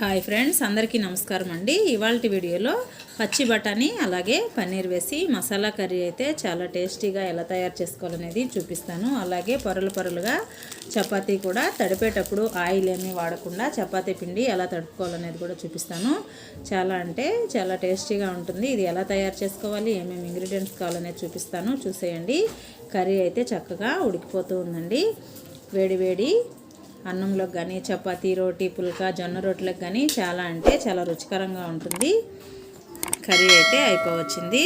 Hi friends అందరికీ నమస్కారం అండి. ఇవాళ వీడియోలో పచ్చి బఠానీ అలాగే పన్నీర్ వేసి మసాలా కర్రీ అయితే చాలా టేస్టీగా ఎలా తయారు చేసుకోవాలనేది చూపిస్తాను. అలాగే పొరలు పొరలుగా చపాతీ కూడా తడిపేటప్పుడు ఆయిల్ ఏమీ వాడకుండా చపాతీ పిండి ఎలా తడుపుకోవాలనేది కూడా చూపిస్తాను. చాలా అంటే చాలా టేస్టీగా ఉంటుంది. ఇది ఎలా తయారు చేసుకోవాలి ఏమేమి ఇంగ్రీడియంట్స్ కావాలనేది చూపిస్తాను. చూసేయండి. కర్రీ అయితే చక్కగా ఉడికిపోతూ ఉందండి. వేడి వేడి అన్నంలోకి కానీ చపాతీ రోటీ పుల్కా జొన్న రొట్టెలకు కానీ చాలా అంటే చాలా రుచికరంగా ఉంటుంది. కర్రీ అయితే అయిపోవచ్చింది.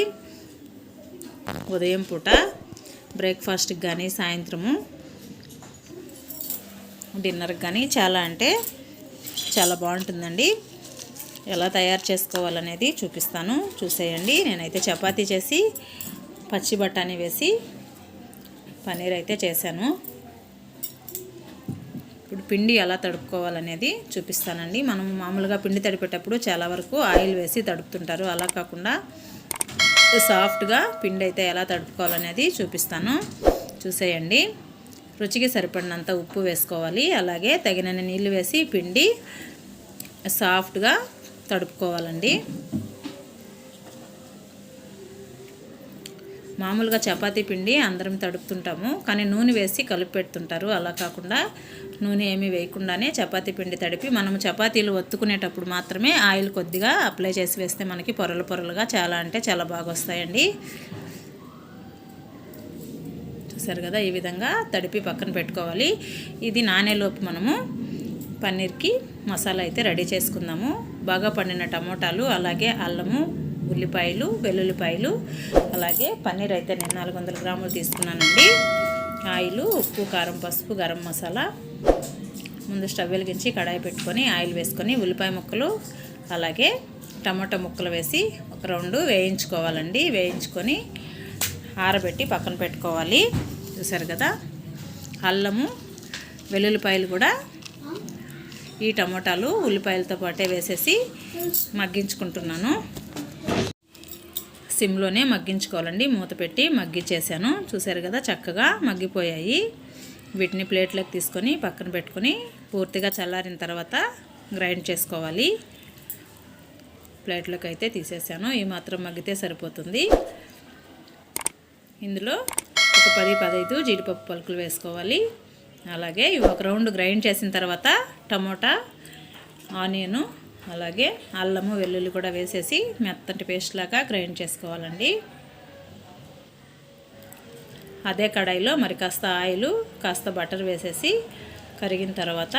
ఉదయం పూట బ్రేక్ఫాస్ట్కి కానీ సాయంత్రము డిన్నర్కి కానీ చాలా అంటే చాలా బాగుంటుందండి. ఎలా తయారు చేసుకోవాలనేది చూపిస్తాను. చూసేయండి. నేనైతే చపాతీ చేసి పచ్చి బఠానీ వేసి పన్నీర్ అయితే చేశాను. పిండి ఎలా తడుపుకోవాలనేది చూపిస్తానండి. మనం మామూలుగా పిండి తడిపేటప్పుడు చాలా వరకు ఆయిల్ వేసి తడుపుతుంటారు. అలా కాకుండా సాఫ్ట్గా పిండి అయితే ఎలా తడుపుకోవాలనేది చూపిస్తాను. చూసేయండి. రుచికి సరిపడినంత ఉప్పు వేసుకోవాలి. అలాగే తగినన్ని నీళ్ళు వేసి పిండి సాఫ్ట్గా తడుపుకోవాలండి. మామూలుగా చపాతీ పిండి అందరం తడుపుతుంటాము కానీ నూనె వేసి కలిపి పెడుతుంటారు అలా కాకుండా నూనె ఏమీ వేయకుండానే చపాతీ పిండి తడిపి మనం చపాతీలు ఒత్తుకునేటప్పుడు మాత్రమే ఆయిల్ కొద్దిగా అప్లై చేసి వేస్తే మనకి పొరలు పొరలుగా చాలా అంటే చాలా బాగా వస్తాయండి. చూసారు కదా ఈ విధంగా తడిపి పక్కన పెట్టుకోవాలి. ఇది నానేలోపు మనము పన్నీర్కి మసాలా అయితే రెడీ చేసుకుందాము. బాగా పండిన టమోటాలు అలాగే అల్లము ఉల్లిపాయలు వెల్లుల్లిపాయలు అలాగే పన్నీర్ అయితే నేను నాలుగు వందల గ్రాములు తీసుకున్నానండి. ఆయిల్ ఉప్పు కారం పసుపు గరం మసాలా. ముందు స్టవ్ వెలిగించి కడాయి పెట్టుకొని ఆయిల్ వేసుకొని ఉల్లిపాయ ముక్కలు అలాగే టమాటా ముక్కలు వేసి ఒక రెండు వేయించుకోవాలండి. వేయించుకొని ఆరబెట్టి పక్కన పెట్టుకోవాలి. చూసారు కదా? అల్లము వెల్లుల్లిపాయలు కూడా ఈ టమోటాలు ఉల్లిపాయలతో పాటే వేసేసి మగ్గించుకుంటున్నాను. సిమ్లోనే మగ్గించుకోవాలండి. మూత పెట్టి మగ్గించేసాను చూసారు కదా చక్కగా మగ్గిపోయాయి. వీటిని ప్లేట్లోకి తీసుకొని పక్కన పెట్టుకొని పూర్తిగా చల్లారిన తర్వాత గ్రైండ్ చేసుకోవాలి. ప్లేట్లోకి అయితే తీసేసాను. ఈ మాత్రం మగ్గితే సరిపోతుంది. ఇందులో ఒక పది పదైదు జీడిపప్పు పలుకులు వేసుకోవాలి. అలాగే ఒక రౌండ్ గ్రైండ్ చేసిన తర్వాత టమోటా ఆనియను అలాగే అల్లము వెల్లుల్లి కూడా వేసేసి మెత్తటి పేస్ట్ లాగా గ్రైండ్ చేసుకోవాలండి. అదే కడాయిలో మరి కాస్త ఆయిల్ కాస్త బటర్ వేసేసి కరిగిన తర్వాత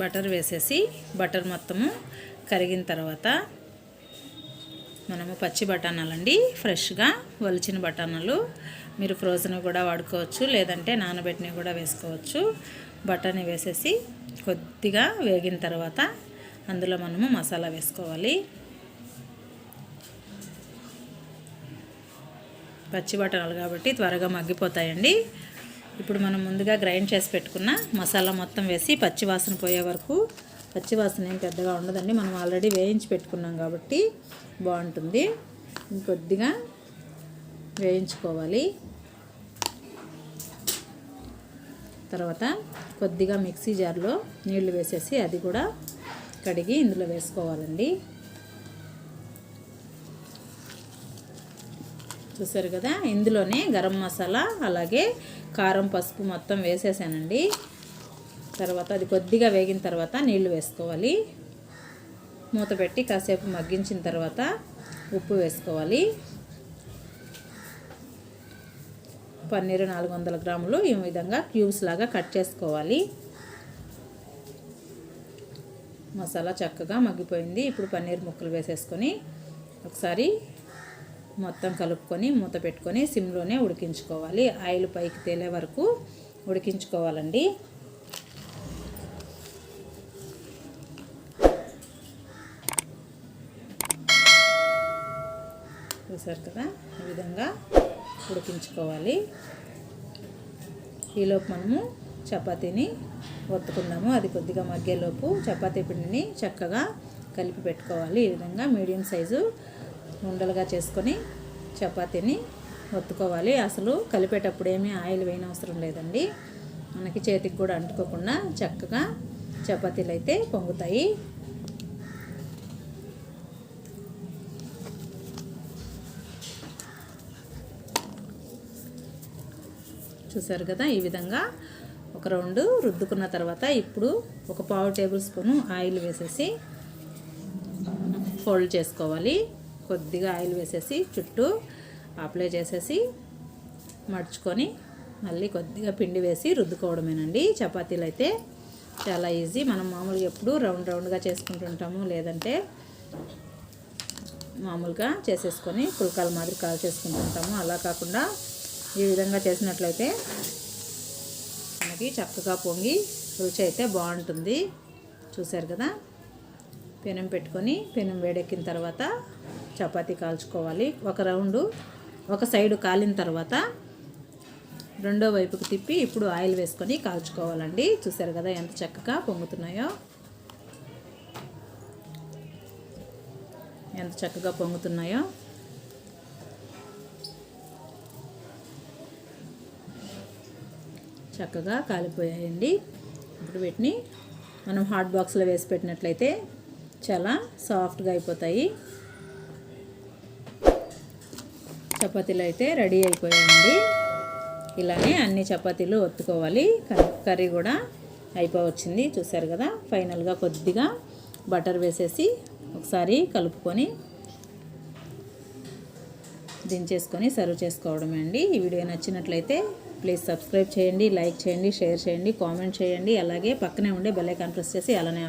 బటర్ వేసేసి బటర్ మొత్తము కరిగిన తర్వాత మనము పచ్చి బఠానాలండి ఫ్రెష్గా వలిచిన బఠానాలు. మీరు ఫ్రోజన్ కూడా వాడుకోవచ్చు లేదంటే నానబెట్టినవి కూడా వేసుకోవచ్చు. బటర్ని వేసేసి కొద్దిగా వేగిన తర్వాత అందులో మనము మసాలా వేసుకోవాలి. పచ్చి బఠానాలు కాబట్టి త్వరగా మగ్గిపోతాయండి. ఇప్పుడు మనం ముందుగా గ్రైండ్ చేసి పెట్టుకున్న మసాలా మొత్తం వేసి పచ్చి వాసన పోయే వరకు పచ్చి వాసన ఏం పెద్దగా ఉండదండి మనం ఆల్రెడీ వేయించి పెట్టుకున్నాం కాబట్టి బాగుంటుంది. ఇంకొద్దిగా వేయించుకోవాలి. తర్వాత కొద్దిగా మిక్సీ జార్లో నీళ్ళు వేసేసి అది కూడా కడిగి ఇందులో వేసుకోవాలండి. చూసారు కదా? ఇందులోనే గరం మసాలా అలాగే కారం పసుపు మొత్తం వేసేసానండి. తర్వాత అది కొద్దిగా వేగిన తర్వాత నీళ్ళు వేసుకోవాలి. మూత పెట్టి కాసేపు మగ్గించిన తర్వాత ఉప్పు వేసుకోవాలి. పన్నీరు నాలుగు వందల గ్రాములు ఈ విధంగా క్యూబ్స్ లాగా కట్ చేసుకోవాలి. మసాలా చక్కగా మగ్గిపోయింది. ఇప్పుడు పన్నీర్ ముక్కలు వేసేసుకొని ఒకసారి మొత్తం కలుపుకొని మూత పెట్టుకొని సిమ్లోనే ఉడికించుకోవాలి. ఆయిల్ పైకి తేలే వరకు ఉడికించుకోవాలండి. చూసారు కదా? ఈ విధంగా ఉడికించుకోవాలి. ఈలోపు మనము చపాతీని ఒత్తుకుందాము. అది కొద్దిగా మగ్గేలోపు చపాతీ పిండిని చక్కగా కలిపి పెట్టుకోవాలి. ఈ విధంగా మీడియం సైజు ఉండలుగా చేసుకొని చపాతీని ఒత్తుకోవాలి. అసలు కలిపేటప్పుడు ఏమీ ఆయిల్ వేయనవసరం లేదండి. మనకి చేతికి కూడా అంటుకోకుండా చక్కగా చపాతీలు అయితే పొంగుతాయి. చూసారు కదా ఈ విధంగా ఒక రౌండ్ రుద్దుకున్న తర్వాత ఇప్పుడు ఒక పావు టేబుల్ స్పూను ఆయిల్ వేసేసి ఫోల్డ్ చేసుకోవాలి. కొద్దిగా ఆయిల్ వేసేసి చుట్టూ అప్లై చేసేసి మడుచుకొని మళ్ళీ కొద్దిగా పిండి వేసి రుద్దుకోవడమేనండి. చపాతీలు అయితే చాలా ఈజీ. మనం మామూలుగా ఎప్పుడు రౌండ్ రౌండ్గా చేసుకుంటుంటాము. లేదంటే మామూలుగా చేసేసుకొని పుల్కాల మాదిరి కాల్ చేసుకుంటుంటాము. అలా కాకుండా ఈ విధంగా చేసినట్లయితే మనకి చక్కగా పొంగి రుచి అయితే బాగుంటుంది. చూశారు కదా? పెనం పెట్టుకొని పెనం వేడెక్కిన తర్వాత చపాతీ కాల్చుకోవాలి. ఒక రౌండు ఒక సైడు కాలిన తర్వాత రెండో వైపుకి తిప్పి ఇప్పుడు ఆయిల్ వేసుకొని కాల్చుకోవాలండి. చూసారు కదా ఎంత చక్కగా పొంగుతున్నాయో? ఎంత చక్కగా పొంగుతున్నాయో? చక్కగా కాలిపోయాయండి. ఇప్పుడు వీటిని మనం హాట్ బాక్స్లో వేసి పెట్టినట్లయితే చాలా సాఫ్ట్గా అయిపోతాయి. చపాతీలు అయితే రెడీ అయిపోయాయండి. ఇలానే అన్ని చపాతీలు ఒత్తుకోవాలి. కర్రీ కర్రీ కూడా అయిపోవచ్చింది. చూసారు కదా ఫైనల్గా కొద్దిగా బటర్ వేసేసి ఒకసారి కలుపుకొని దించేసుకొని సర్వ్ చేసుకోవడమే అండి. ఈ వీడియో నచ్చినట్లయితే ప్లీజ్ సబ్స్క్రైబ్ చేయండి లైక్ చేయండి షేర్ చేయండి కామెంట్ చేయండి అలాగే పక్కనే ఉండే బెల్ ఐకాన్ ప్రెస్ చేసి అలానే